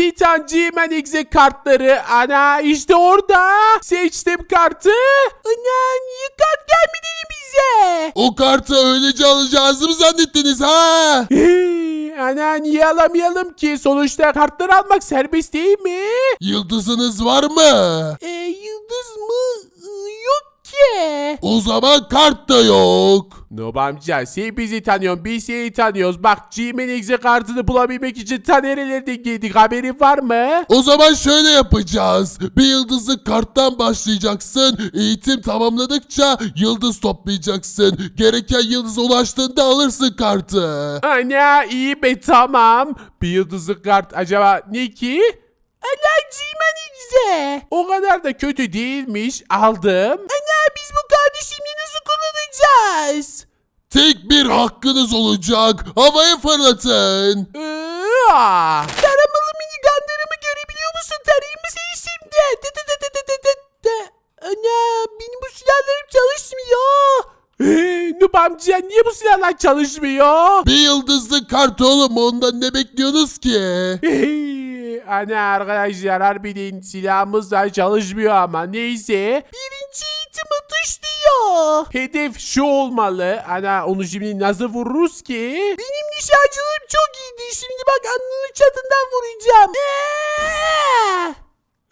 Titan G-Man Exe kartları. Ana işte orada. Seçtim kartı. Ana niye kart gelmedi bize? O kartı öylece alacağınızı mı zannettiniz ha? Ana niye alamayalım ki? Sonuçta kartları almak serbest değil mi? Yıldızınız var mı? E, yıldız mı? Yok ki. O zaman kart da yok. Noob amca sen bizi tanıyorsun biz seni tanıyoruz. Bak G-Man Exe kartını bulabilmek için ta nerelerden geldik haberin var mı? O zaman şöyle yapacağız. Bir yıldızlı karttan başlayacaksın. Eğitim tamamladıkça yıldız toplayacaksın. Gereken yıldıza ulaştığında alırsın kartı. Ana iyi be tamam. Bir yıldızlı kart acaba ne ki? Ana G-Man Exe. O kadar da kötü değilmiş aldım. Ana Tek bir hakkınız olacak. Havaya fırlatın. Iıaa! Taramalı minigunlarımı görebiliyor musun? Tarayayım mı seni şimdi? Dı dı dı dı dı dı dı. Ana benim bu silahlarım çalışmıyor. Eee Noob amca niye bu silahlar çalışmıyor? Bir yıldızlı kart oğlum ondan ne bekliyorsunuz ki? Hey, Ana arkadaşlar harbiden silahımız da çalışmıyor ama neyse. Eğitim Hedef şu olmalı. Ana onu şimdi nasıl vururuz ki? Benim nişancılığım çok iyiydi. Şimdi bak alnının çatından vuracağım.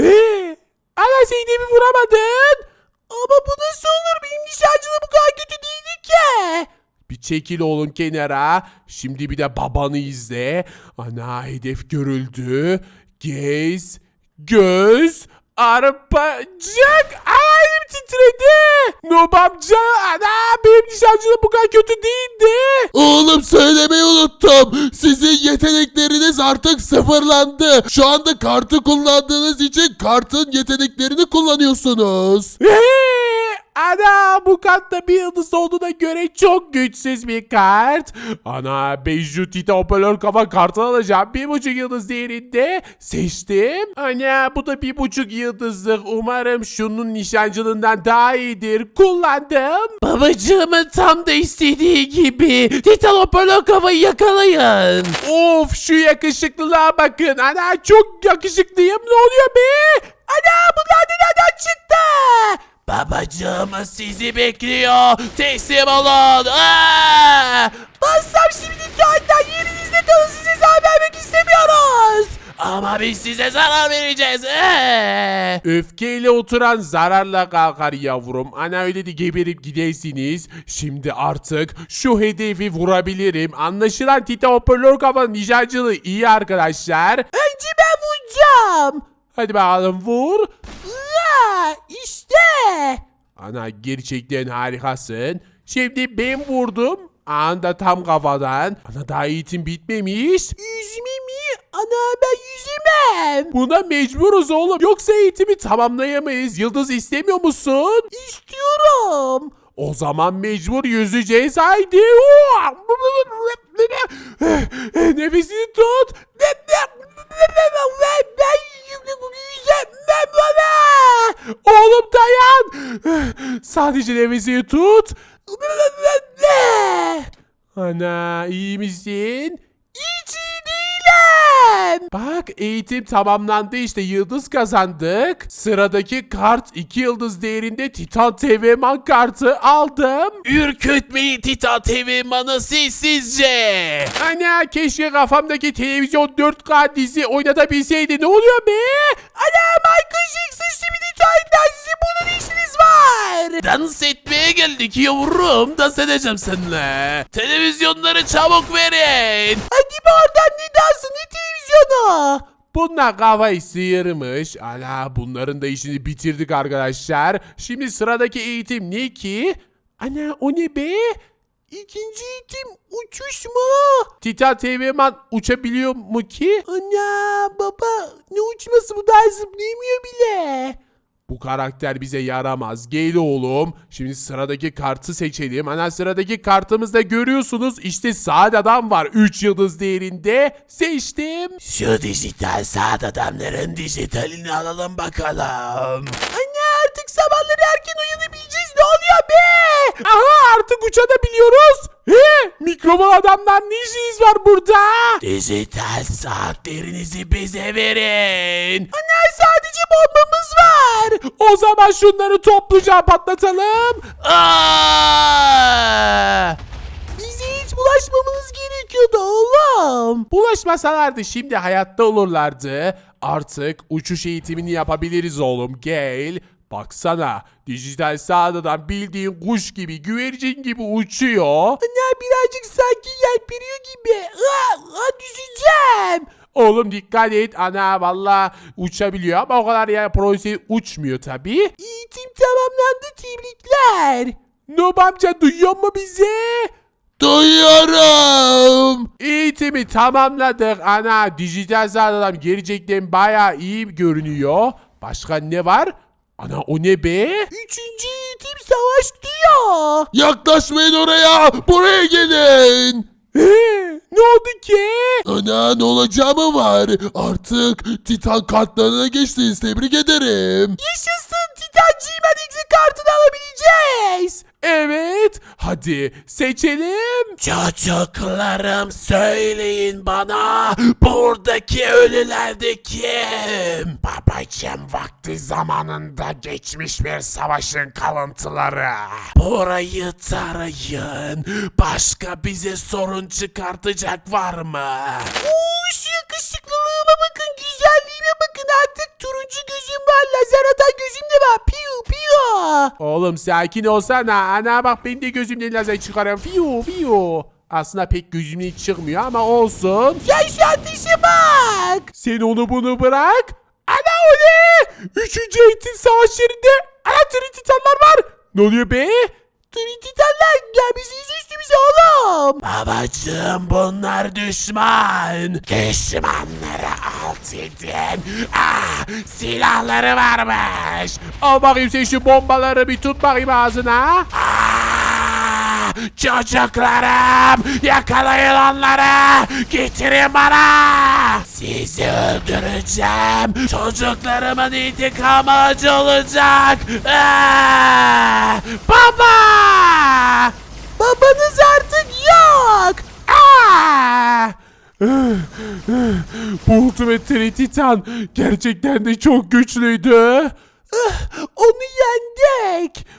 Ee, ana sen de mi vuramadın? Ama bu nasıl olur? Benim nişancılığım bu kadar kötü değildi ki. Bir çekil oğlum kenara. Şimdi bir de babanı izle. Ana hedef görüldü. Gez, göz, arpacık. Ay elim titredi. Noob amca. Ana benim nişancılığım bu kadar kötü değildi. Oğlum söylemeyi unuttum. Sizin yetenekleriniz artık sıfırlandı. Şu anda kartı kullandığınız için kartın yeteneklerini kullanıyorsunuz. Ee, Bu kartta bir yıldız olduğuna göre çok güçsüz bir kart. Ana Bejju Tita Hoparlör kafa kartı alacağım. Bir buçuk yıldız değerinde seçtim. Ana bu da bir buçuk yıldızlık. Umarım şunun nişancılığından daha iyidir. Kullandım. Babacığımın tam da istediği gibi. Titan Hoparlör kafayı yakalayın. Of şu yakışıklılığa bakın. Ana çok yakışıklıyım. Ne oluyor be? Ana bunlar da nereden çıktı? Babacığımız sizi bekliyor. Teslim olun. Aa! Bassam şimdi tuvalden yerinizde kalın size zarar vermek istemiyoruz. Ama biz size zarar vereceğiz. Ee! Öfkeyle oturan zararla kalkar yavrum. Ana öyle de geberip gidersiniz. Şimdi artık şu hedefi vurabilirim. Anlaşılan Tita hoparlör kafanın nişancılığı iyi arkadaşlar. Önce ben vuracağım. Hadi bakalım vur. işte. Ana gerçekten harikasın. Şimdi ben vurdum. Anda tam kafadan. Ana daha eğitim bitmemiş. Yüzme mi? Ana ben yüzemem. Buna mecburuz oğlum. Yoksa eğitimi tamamlayamayız. Yıldız istemiyor musun? İstiyorum. O zaman mecbur yüzeceğiz haydi. Nefesini tut. Oğlum dayan. Sadece nefesini tut. Ana iyi misin? Değilim. Bak eğitim tamamlandı işte yıldız kazandık. Sıradaki kart 2 yıldız değerinde Titan TV Man kartı aldım. Ürkütmeyin Titan TV Man'ı sessizce. Ana keşke kafamdaki televizyon 4K dizi oynatabilseydi ne oluyor be? Ana Michael Jackson şimdi tuvaletten sizin ne işiniz var? Dans etmeye geldik yavrum. Dans edeceğim seninle. Televizyonları çabuk verin. Hadi be oradan ne dansı ne televizyonu? Bunlar kafayı sıyırmış. Ala bunların da işini bitirdik arkadaşlar. Şimdi sıradaki eğitim ne ki? Ana o ne be? İkinci eğitim uçuş mu? Titan TV Man uçabiliyor mu ki? Ana baba ne uçması bu daha zıplayamıyor bile. Bu karakter bize yaramaz. Gel oğlum. Şimdi sıradaki kartı seçelim. Ana sıradaki kartımızda görüyorsunuz. İşte saat adam var. 3 yıldız değerinde. Seçtim. Şu dijital saat adamların dijitalini alalım bakalım. Anne artık sabahları erken uyanabileceğiz. Ne oluyor be? Aha artık uçabiliyoruz. He, mikrofon adamdan ne işiniz var burada? Dijital saatlerinizi bize verin. Ne sadece bombamız var. O zaman şunları topluca patlatalım. Aa! Bize hiç bulaşmamamız gerekiyordu oğlum. Bulaşmasalardı şimdi hayatta olurlardı. Artık uçuş eğitimini yapabiliriz oğlum. Gel. Baksana dijital sağdadan bildiğin kuş gibi güvercin gibi uçuyor. Ne birazcık sanki yelpiriyor gibi. Aa, aa, düşeceğim. Oğlum dikkat et ana valla uçabiliyor ama o kadar ya profesyonel uçmuyor tabi. Eğitim tamamlandı tebrikler. Nob amca duyuyor mu bizi? Duyuyorum. Eğitimi tamamladık ana. Dijital sağdan gelecekten bayağı iyi görünüyor. Başka ne var? Ana o ne be? Üçüncü eğitim savaş diyor. Yaklaşmayın oraya. Buraya gelin. Ee, ne oldu ki? Ana ne olacağı mı var? Artık Titan kartlarına geçtiniz. Tebrik ederim. Yaşasın Titan G-Man kartını alabileceğiz. Evet. Hadi seçelim. Çocuklarım söyleyin bana buradaki ölüler de kim? Babacım vakti zamanında geçmiş bir savaşın kalıntıları. Burayı tarayın. Başka bize sorun çıkartacak var mı? Oo, piu. Oğlum sakin olsana. Ana bak ben de gözümden lazer çıkarıyorum. Piu piu. Aslında pek gözümden çıkmıyor ama olsun. Sen şu ateşe bak. Sen onu bunu bırak. Ana o ne? Üçüncü eğitim savaşlarında ana Trintitanlar var. Ne oluyor be? Trintitanlar gelmişsiniz üstümüze oğlum. Babacım bunlar düşman. Düşmanları alt edin. Ah, silahları varmış. Al bakayım sen şu bombaları bir tut bakayım ağzına. Ah, çocuklarım yakalayın onları. Getirin bana. Sizi öldüreceğim. Çocuklarımın intikamı acı olacak. Ah, baba. Babanız artık yok. Aa! Bu Ultimate Titan gerçekten de çok güçlüydü. Onu yendik.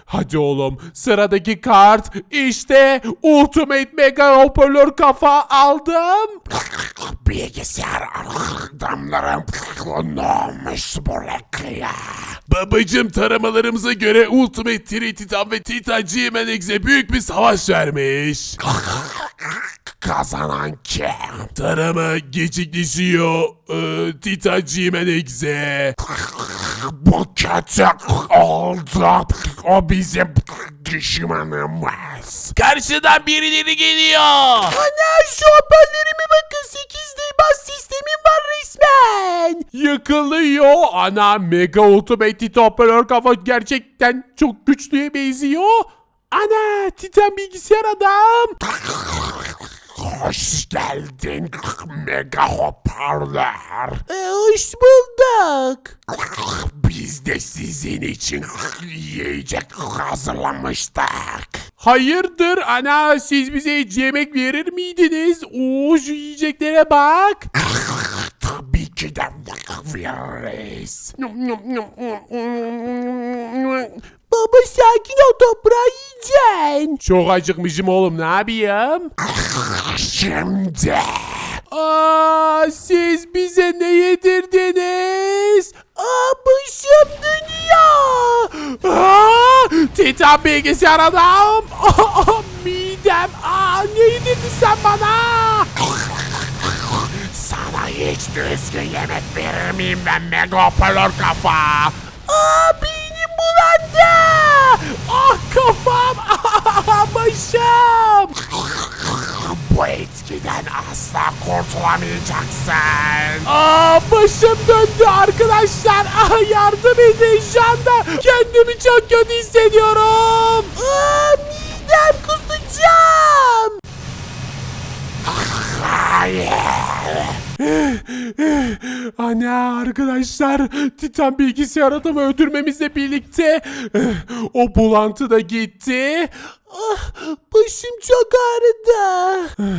Hadi oğlum sıradaki kart işte Ultimate Mega Hoparlör kafa aldım. Bilgisayar adamlarım ne olmuş buraya? Babacım taramalarımıza göre Ultimate Tri Titan ve Titan G-Man X'e büyük bir savaş vermiş. Kazanan kim? Tarama gecikleşiyor. Ee, Titan G-Man X'e. Bu kötü oldu. O bizim düşmanımız. Karşıdan birileri geliyor. Ana şu hoparlörüme bakın 8 bas sistemim var resmen. Yıkılıyor. Ana Mega Titan Hoparlör kafa gerçekten çok güçlüye benziyor. Ana Titan bilgisayar adam. Hoş geldin mega hoparlör. E, hoş bulduk. Biz de sizin için yiyecek hazırlamıştık. Hayırdır ana siz bize hiç yemek verir miydiniz? Oo şu yiyeceklere bak. Tabii ki de veririz. Baba sakin ol toprağı yiyeceksin. Çok acıkmışım oğlum ne yapayım? Şimdi Aa, siz bize ne yedirdiniz? Aa, başım dönüyor. Aa, Titan bilgisayar adam. Aa, midem. Aa, ne yedirdin sen bana? sana hiç düzgün yemek verir miyim ben mega hoparlör kafa? Aa, Başım. Bu etkiden asla kurtulamayacaksın. Aa, başım döndü arkadaşlar. Ah, yardım edin şu anda. Kendimi çok kötü hissediyorum. Aa, midem kusacağım. Hayır. Ana arkadaşlar Titan bilgisayar adamı öldürmemizle birlikte o bulantı da gitti. Ah, başım çok ağrıdı.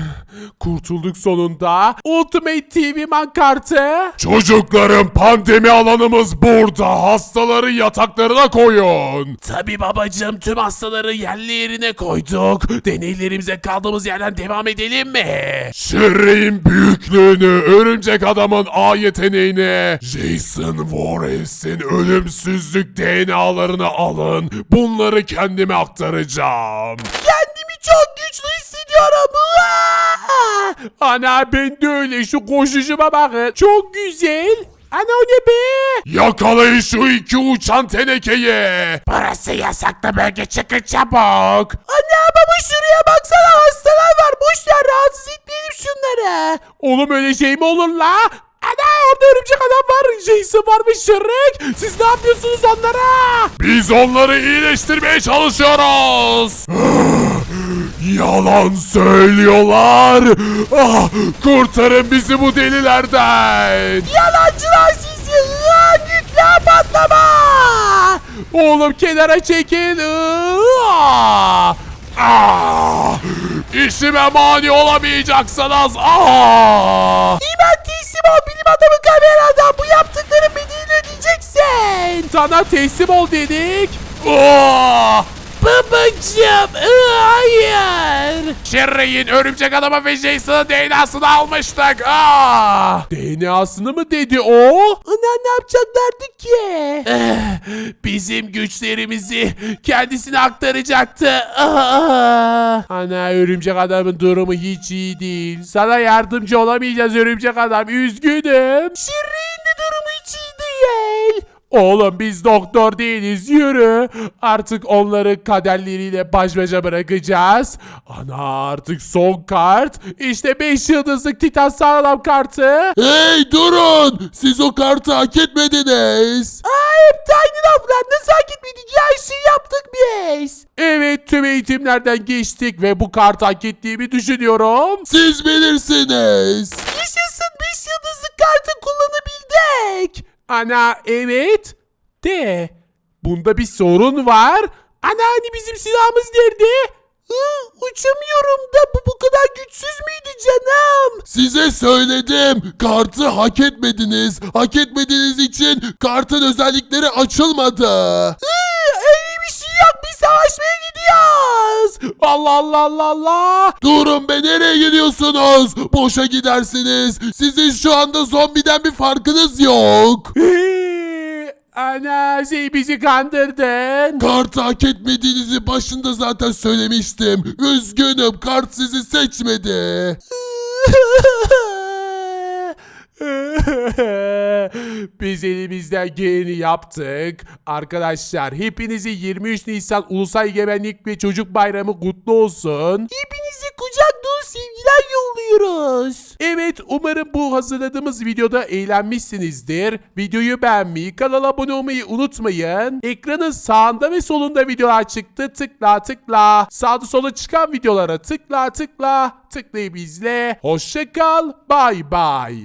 Kurtulduk sonunda. Ultimate TV man kartı. Çocuklarım pandemi alanımız burada. Hastaları yataklarına koyun. Tabi babacığım tüm hastaları yerli yerine koyduk. Deneylerimize kaldığımız yerden devam edelim mi? Şirre'in büyüklüğünü, örümcek adamın A yeteneğini, Jason Voorhees'in ölümsüzlük DNA'larını alın. Bunları kendime aktaracağım. Kendimi çok güçlü hissediyorum. Ana ben de öyle şu koşuşuma bakın. Çok güzel. Ana o ne be? Yakalayın şu iki uçan tenekeyi. Burası yasaklı bölge çıkın çabuk. Anne baba şuraya baksana hastalar var. Boş ver rahatsız etmeyelim şunları. Oğlum öyle şey mi olur la? Ana orada örümcek adam var. Jason var ve Shrek. Siz ne yapıyorsunuz onlara? Biz onları iyileştirmeye çalışıyoruz. Yalan söylüyorlar. Ah, kurtarın bizi bu delilerden. Yalancılar sizi. Aa, nükleer patlama. Oğlum kenara çekil. Aa! Ah, işime mani olamayacaksınız. Ah. İman teslim ol bilim adamı kameradan. Bu yaptıkların bedelini ödeyeceksin. Sana teslim ol dedik. Ah. Babacım Şirre'in örümcek adamı ve Jason'ın DNA'sını almıştık. Ah. DNA'sını mı dedi o? Ana ne yapacaklardı ki? Bizim güçlerimizi kendisine aktaracaktı. Ah. Ana örümcek adamın durumu hiç iyi değil. Sana yardımcı olamayacağız örümcek adam. Üzgünüm. Şirin Oğlum biz doktor değiliz yürü. Artık onları kaderleriyle baş başa bırakacağız. Ana artık son kart. İşte 5 yıldızlık Titan sağlam kartı. Hey durun! Siz o kartı hak etmediniz. De aynı laflar. Nasıl hak etmedik? Her şeyi yaptık biz. Evet tüm eğitimlerden geçtik ve bu kartı hak ettiğimi düşünüyorum. Siz bilirsiniz. Yaşasın Ana evet. De. Bunda bir sorun var. Ana hani bizim silahımız nerede? Hı, uçamıyorum da bu bu kadar güçsüz müydü canım? Size söyledim. Kartı hak etmediniz. Hak etmediğiniz için kartın özellikleri açılmadı. Hı, öyle bir şey yok. Biz savaşmaya gidiyoruz. Allah Allah Allah Allah. Durun be nereye gidiyorsunuz? Boşa gidersiniz. Sizin şu anda zombiden bir farkınız yok. Ana şey bizi kandırdın. Kartı hak etmediğinizi başında zaten söylemiştim. Üzgünüm kart sizi seçmedi. Biz elimizden geleni yaptık. Arkadaşlar hepinizi 23 Nisan Ulusal Egemenlik ve Çocuk Bayramı kutlu olsun. Hepinize kucak dolu sevgiler yolluyoruz. Evet umarım bu hazırladığımız videoda eğlenmişsinizdir. Videoyu beğenmeyi, kanala abone olmayı unutmayın. Ekranın sağında ve solunda videolar çıktı. Tıkla tıkla. Sağda sola çıkan videolara tıkla tıkla. Tıklayıp izle. Hoşça kal. Bay bay.